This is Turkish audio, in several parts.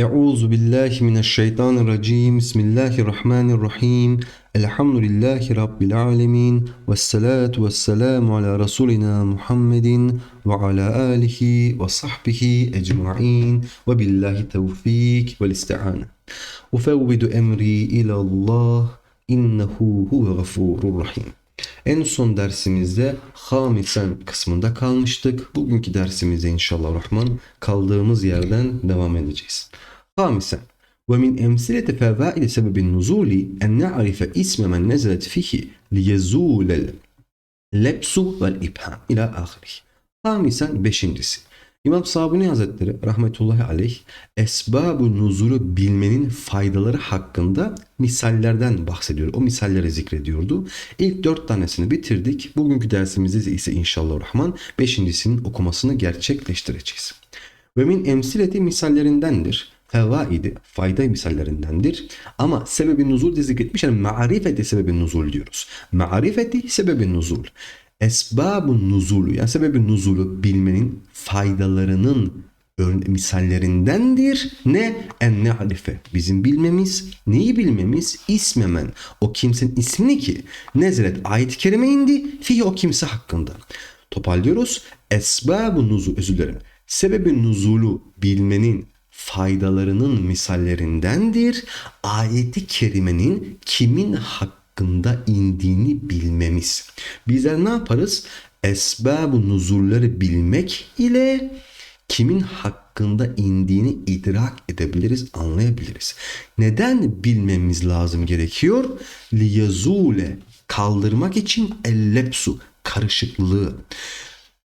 أعوذ بالله من الشيطان الرجيم. بسم الله الرحمن الرحيم. الحمد لله رب العالمين والصلاة والسلام على رسولنا محمد وعلى آله وصحبه أجمعين. وبالله التوفيق والاستعانة. أفوض أمري إلى الله إنه هو غفور رحيم En son dersimizde Hamisen kısmında kalmıştık. Bugünkü dersimizde inşallah Rahman kaldığımız yerden devam edeceğiz. Hamisen ve min emsileti fevaili sebebin nuzuli en na'rife isme men nezelet fihi liyezulel lepsu vel ibham ila ahirih. İmam Sabuni Hazretleri rahmetullahi aleyh esbab-ı nuzulu bilmenin faydaları hakkında misallerden bahsediyor. O misalleri zikrediyordu. İlk dört tanesini bitirdik. Bugünkü dersimizde ise inşallah rahman beşincisinin okumasını gerçekleştireceğiz. Ve min emsileti misallerindendir. Fevaidi, fayda misallerindendir. Ama sebebi nuzul de zikretmiş. Yani marifeti sebebi nuzul diyoruz. Marifeti sebebi nuzul. Esbab-ı nuzulu yani sebebi nuzulu bilmenin faydalarının misallerindendir. Ne? En ne'rife. Bizim bilmemiz. Neyi bilmemiz? İsmemen. O kimsenin ismini ki nezilet ayet-i kerime indi. Fi o kimse hakkında. Toparlıyoruz. Esbab-ı nuzul, özür dilerim. Sebebi nuzulu bilmenin faydalarının misallerindendir. Ayeti kerimenin kimin hakkında indiğini bilmemiz. Bizler ne yaparız? Esbab-ı nuzulları bilmek ile kimin hakkında indiğini idrak edebiliriz, anlayabiliriz. Neden bilmemiz lazım gerekiyor? Liyazule kaldırmak için ellepsu karışıklığı.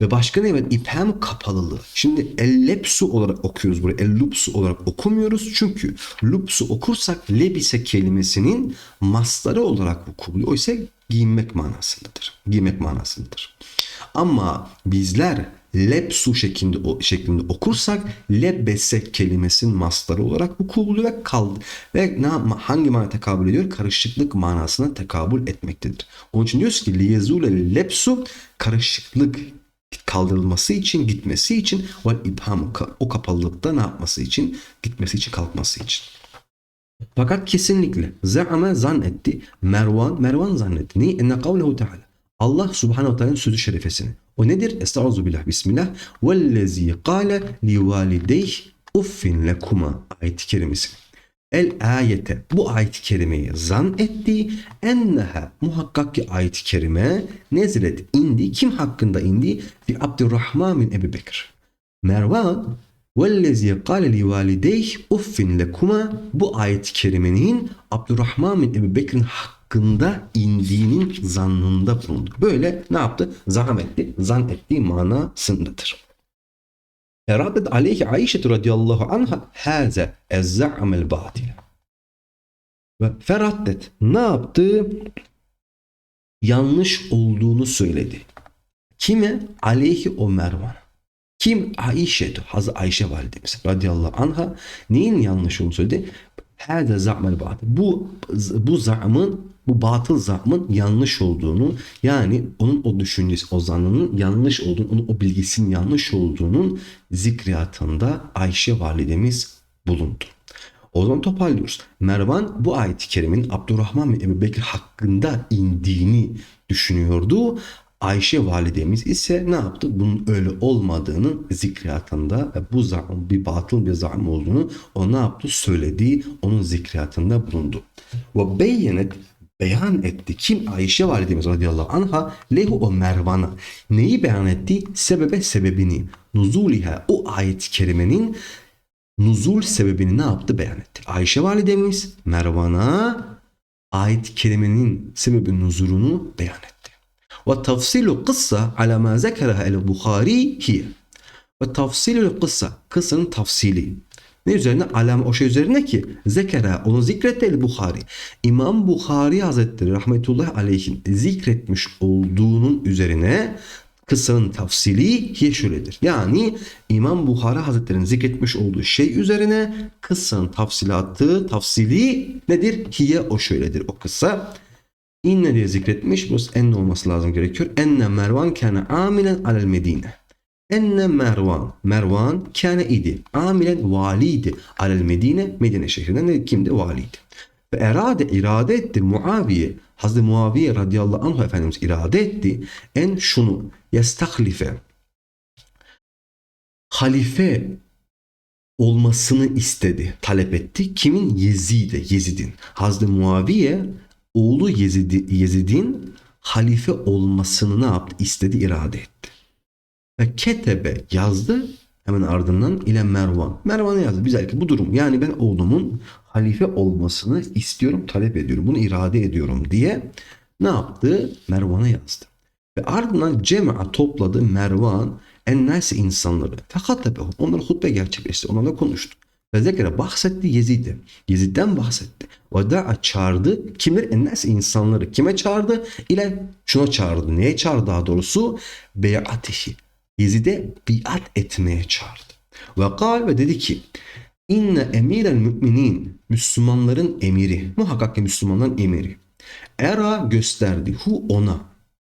Ve başka ne var? İphem kapalılığı. Şimdi ellepsu olarak okuyoruz burayı. Ellupsu olarak okumuyoruz. Çünkü lupsu okursak lebise kelimesinin masları olarak vuku buluyor. Oysa giyinmek manasındadır. Giymek manasındadır. Ama bizler lepsu şeklinde, o- şeklinde okursak lebese kelimesinin masları olarak vuku buluyor ve kaldı. Ve ne hangi mana tekabül ediyor? Karışıklık manasına tekabül etmektedir. Onun için diyoruz ki liyezule lepsu karışıklık kaldırılması için, gitmesi için ve ibham o kapalılıkta ne yapması için? Gitmesi için, kalkması için. Fakat kesinlikle za'ame zannetti. Mervan, Mervan zannetti. Niye? Enne kavlehu teala. Allah subhanehu ve teala'nın sözü şerefesini. O nedir? Estaizu billah, bismillah. Vellezî kâle li valideyh uffin lekuma. Ayet-i kerimesi. El ayete bu ayet-i kerimeyi zan etti. Enneha muhakkak ki ayet-i kerime nezilet indi. Kim hakkında indi? Fi Abdurrahman bin Ebu Bekir. Mervan vellezî kâle li valideyh uffin lekuma bu ayet-i kerimenin Abdurrahman bin Ebu Bekir'in hakkında indiğinin zannında bulundu. Böyle ne yaptı? Zaham etti. Zan ettiği manasındadır. Eradet aleyhi Ayşe radıyallahu anha haze ezza'amel batile. Ve feraddet ne? Yanlış olduğunu söyledi. Kime? Aleyhi o Mervan. Kim? Ayşe. Hazreti Ayşe validemiz radıyallahu anha neyin yanlış olduğunu söyledi? Hâze za'mel batıl. Bu, bu za'mın bu batıl za'mın yanlış olduğunu yani onun o düşüncesi o zannının yanlış olduğunu onun o bilgisinin yanlış olduğunun zikriyatında Ayşe validemiz bulundu. O zaman toparlıyoruz. Mervan bu ayet-i kerimin Abdurrahman bin Ebu Bekir hakkında indiğini düşünüyordu. Ayşe validemiz ise ne yaptı? Bunun öyle olmadığının zikriyatında ve bu zamm bir batıl bir zamm olduğunu o ne yaptı? Söylediği onun zikriyatında bulundu. Ve beyyenet beyan etti. Kim? Ayşe validemiz radıyallahu anha lehu o Mervan'a. Neyi beyan etti? Sebebe sebebini. Nuzuliha o ayet-i kerimenin nuzul sebebini ne yaptı beyan etti. Ayşe validemiz Mervan'a ayet-i kerimenin sebebi nuzulunu beyan etti. Ve tafsilu kıssa ala ma zekeraha el Bukhari hiye. Ve tafsilu kıssa kıssanın tafsili. Ne üzerine? Alam o şey üzerine ki zekera onu zikretti Bukhari. İmam Bukhari Hazretleri rahmetullahi aleyhin zikretmiş olduğunun üzerine kıssanın tafsili hiye şöyledir. Yani İmam Bukhari Hazretleri'nin zikretmiş olduğu şey üzerine kıssanın tafsilatı, tafsili nedir? Hiye o şöyledir o kıssa. İnne diye zikretmiş. Bu enne olması lazım gerekiyor. Enne Mervan kâne amilen alel Medine. Enne Mervan. Mervan kâne idi. Amilen valiydi. Alel Medine. Medine şehrinden de kimdi? Valiydi. Ve erade irade etti Muaviye. Hazreti Muaviye radıyallahu anh Efendimiz irade etti. En şunu yestaklife halife olmasını istedi, talep etti. Kimin? Yezid'e, Yezid'in. Hazreti Muaviye oğlu Yezid, Yezid'in halife olmasını ne yaptı? İstedi, irade etti. Ve ketebe yazdı hemen ardından ile Mervan. Mervan'a yazdı. Güzel ki bu durum. Yani ben oğlumun halife olmasını istiyorum, talep ediyorum. Bunu irade ediyorum diye ne yaptı? Mervan'a yazdı. Ve ardından cema'a topladı Mervan ennâsi insanları. Fekattebehum. Onlara hutbe gerçekleşti. Onlarla konuştu. Ve zekere bahsetti Yezid'e. Yezid'den bahsetti. Ve da'a çağırdı. Kimler? Ennâsi insanları. Kime çağırdı? İle şuna çağırdı. Neye çağırdı daha doğrusu? Beyatihi. Yezid'e biat etmeye çağırdı. Ve kal ve dedi ki İnne emirel müminin Müslümanların emiri. Muhakkak ki Müslümanların emiri. Era gösterdi hu ona.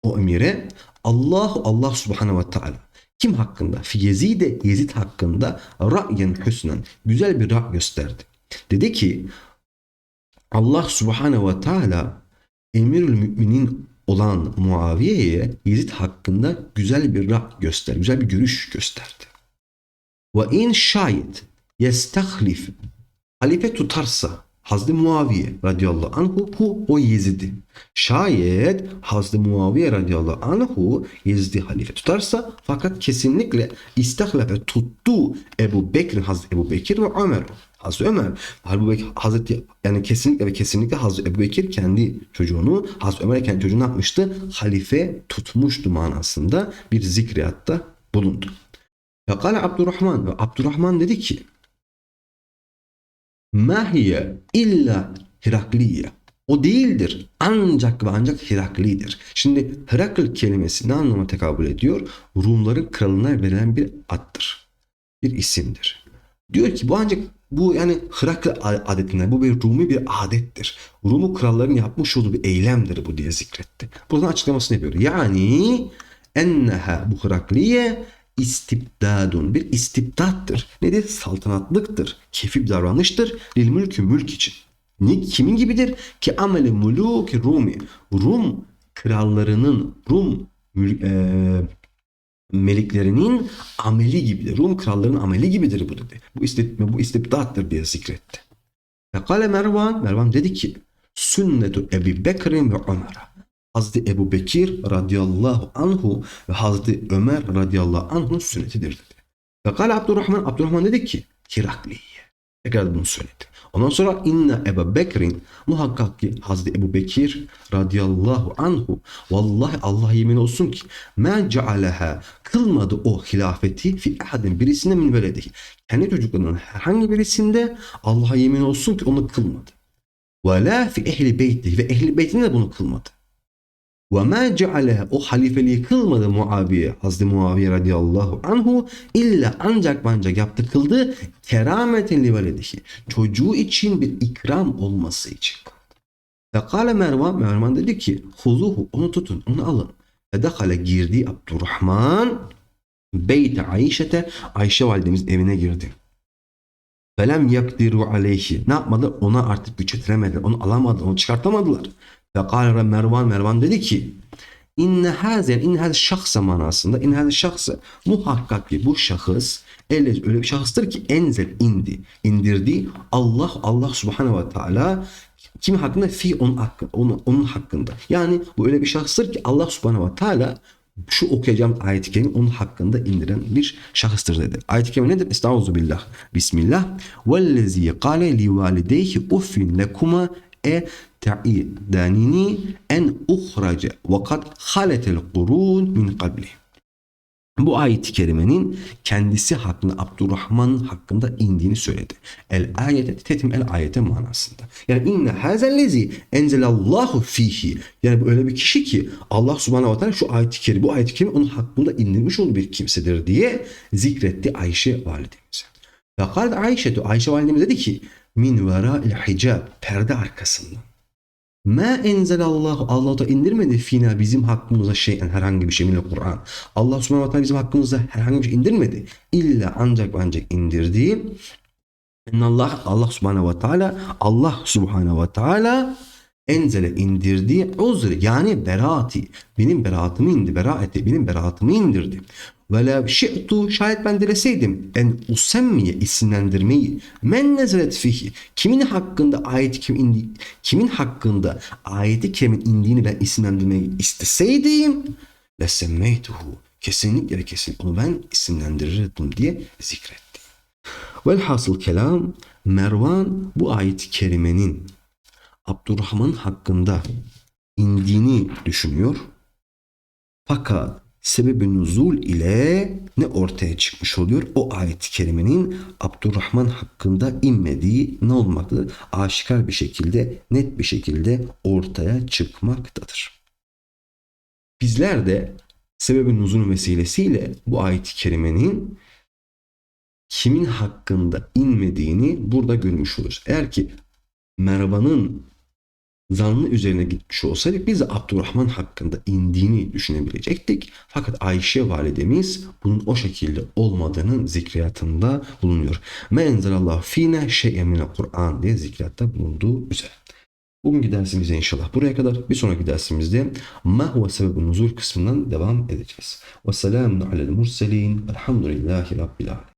O emire Allahu Allah subhanehu ve teala. Kim hakkında? Fi Yezid'e Yezid hakkında ra'yen hüsnen. Güzel bir ra' gösterdi. Dedi ki Allah subhanehu ve teala emirül müminin olan Muaviye'ye Yezid hakkında güzel bir ra' göster, güzel bir görüş gösterdi. Ve in şayet yestahlif halife tutarsa Hazreti Muaviye radıyallahu anhu hu o Yezid'i. Şayet Hazreti Muaviye radıyallahu anhu Yezid'i halife tutarsa fakat kesinlikle istahlafe tuttu Ebu Bekir, Hazreti Ebu Bekir ve Ömer. Hazreti Ömer, Hazreti, Hazreti yani kesinlikle ve kesinlikle Hazreti Ebu Bekir kendi çocuğunu, Hazreti Ömer kendi çocuğunu yapmıştı? Halife tutmuştu manasında bir zikriyatta bulundu. Fekale Abdurrahman ve Abdurrahman dedi ki Mahiye illa Herakliye. O değildir. Ancak ve ancak Herakli'dir. Şimdi Herakl kelimesi ne anlama tekabül ediyor? Rumların kralına verilen bir addır. Bir isimdir. Diyor ki bu ancak bu yani Herakl adetine bu bir Rumi bir adettir. Rumu kralların yapmış olduğu bir eylemdir bu diye zikretti. Buradan açıklamasını yapıyor. Yani enneha bu Herakliye istibdadun bir istibdattır. Nedir? Saltanatlıktır. Keyfi bir davranıştır. Lil mülkü mülk için. Ne, kimin gibidir? Ki ameli muluki Rumi. Rum krallarının, Rum mül, e, meliklerinin ameli gibidir. Rum krallarının ameli gibidir bu dedi. Bu, istib, bu istibdattır diye zikretti. Fekale Mervan, Mervan dedi ki sünnetu Ebi Bekir'in ve Ömer'e. Hazreti Ebu Bekir radıyallahu anhu ve Hazreti Ömer radıyallahu anh'un sünnetidir dedi. Ve kal Abdurrahman, Abdurrahman dedi ki Hirakliye. Tekrar bunu söyledi. Ondan sonra inne Ebu Bekir'in muhakkak ki Hazreti Ebu Bekir radıyallahu anhu vallahi Allah yemin olsun ki men cealeha kılmadı o hilafeti fi ahadin birisine min veledihi. Kendi çocuklarının herhangi birisinde Allah'a yemin olsun ki onu kılmadı. Ve la fi ehli beyti ve ehli beytinde de bunu kılmadı. Ve ma ceale o halifeliği kılmadı Muaviye, Hazreti Muaviye radıyallahu anhu illa ancak ancak yaptı kıldı kerameten li veledihi. Çocuğu için bir ikram olması için. Ve kâle Mervan, Mervan dedi ki huzuhu onu tutun, onu alın. Ve dekale girdi Abdurrahman beyte Ayşe'te Ayşe validemiz evine girdi. Felem yakdiru aleyhi. Ne yapmadı? Ona artık güç yetiremediler. Onu alamadı. Onu çıkartamadılar. Ve kâle Mervan Mervan dedi ki İnne hazel in hazel şahsa manasında in hazel şahsa muhakkak ki bu şahıs öyle, öyle bir şahıstır ki enzel indi indirdi Allah Allah subhanehu ve teala kim hakkında fi onun hakkında onun, onun hakkında yani bu öyle bir şahıstır ki Allah subhanehu ve teala şu okuyacağım ayet-i kerime onun hakkında indiren bir şahıstır dedi. Ayet-i kerime nedir? Estağfurullah. Bismillah. Vellezî kâle li valideyhi uffin lekuma e ta'idanini en uhrace ve kad haletel kurun min kabli. Bu ayet-i kerimenin kendisi hakkında Abdurrahman hakkında indiğini söyledi. El ayete tetim el ayete manasında. Yani inne hazellezi enzelallahu fihi. Yani bu öyle bir kişi ki Allah subhanahu ve teala şu ayet-i kerime bu ayet-i kerime onun hakkında indirmiş olduğu bir kimsedir diye zikretti Ayşe validemize. Fakat Ayşe, Ayşe validemiz dedi ki min vera il hicab perde arkasından. Ma enzelallahu Allah da indirmedi fina bizim hakkımıza şeyen herhangi bir şey minel Kur'an. Allah subhanahu wa ta'ala bizim hakkımıza herhangi bir şey indirmedi. İlla ancak ve ancak indirdiği Allah Allah subhanahu ve teala Allah subhanahu ve teala enzele indirdiği uzri yani beraati benim beraatımı indi beraati benim beraatımı indirdi. Ve la şi'tu şayet ben dileseydim en usemmiye isimlendirmeyi men nezaret fihi kimin hakkında ayet kim indi kimin hakkında ayeti kerimin indiğini ben isimlendirmeyi isteseydim lesemmeytuhu kesinlikle kesin onu ben isimlendirirdim diye zikretti. Velhasıl kelam Mervan bu ayet-i kerimenin Abdurrahman hakkında indiğini düşünüyor. Fakat sebebi nuzul ile ne ortaya çıkmış oluyor? O ayet-i kerimenin Abdurrahman hakkında inmediği ne olmaktadır? Aşikar bir şekilde, net bir şekilde ortaya çıkmaktadır. Bizler de sebebi nuzul vesilesiyle bu ayet-i kerimenin kimin hakkında inmediğini burada görmüş oluruz. Eğer ki Mervan'ın zanlı üzerine gitmiş olsaydık biz de Abdurrahman hakkında indiğini düşünebilecektik. Fakat Ayşe validemiz bunun o şekilde olmadığının zikriyatında bulunuyor. Menzelallahu fine şey'en minel Kur'an diye zikriyatta bulunduğu üzere. Bugünkü dersimizde inşallah buraya kadar. Bir sonraki dersimizde ma huve sebebun nuzul kısmından devam edeceğiz. Ve selamun alel murselin. Elhamdülillahi Rabbil alemin.